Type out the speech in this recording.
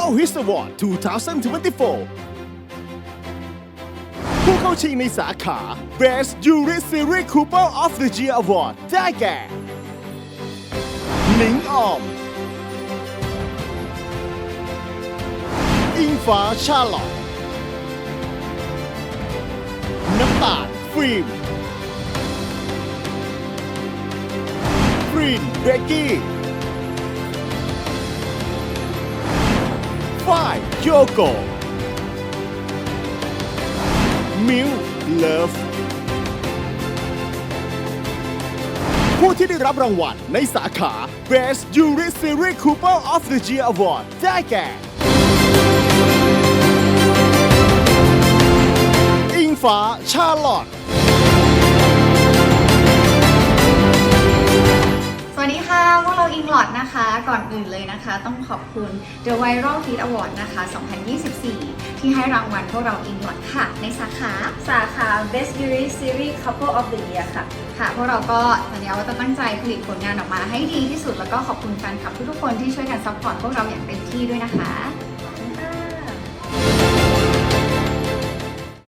Viral Hits Award 2024 ผู้เข้าชิงในสาขา Best Jury Series Cooper of the Year Award ได้แก่หนิงออม อิงฟ้าชาลอตน้ำตาลฟิล์มฟรีนเบกกี้ โยโกมิวเลิฟผู้ที่ได้รับรางวัลในสาขา Best Jury Series Cooper of the Year Award ได้แก่ อิงฟ้า ชาลอต ลอดนะคะก่อนอื่นเลยนะคะ ต้องขอบคุณ The Viral Hit Award นะคะ 2024 ที่ให้รางวัลพวกเราอิงลอดค่ะ ในสาขาสาขา Best Jury Series Couple of the Year ค่ะ ค่ะ พวกเราก็สัญญาว่าจะตั้งใจผลิตผลงานออกมาให้ดีที่สุด แล้วก็ขอบคุณแฟนคลับทุกๆคนที่ช่วยกันซัพพอร์ตพวกเราอย่างเต็มที่ด้วยนะคะ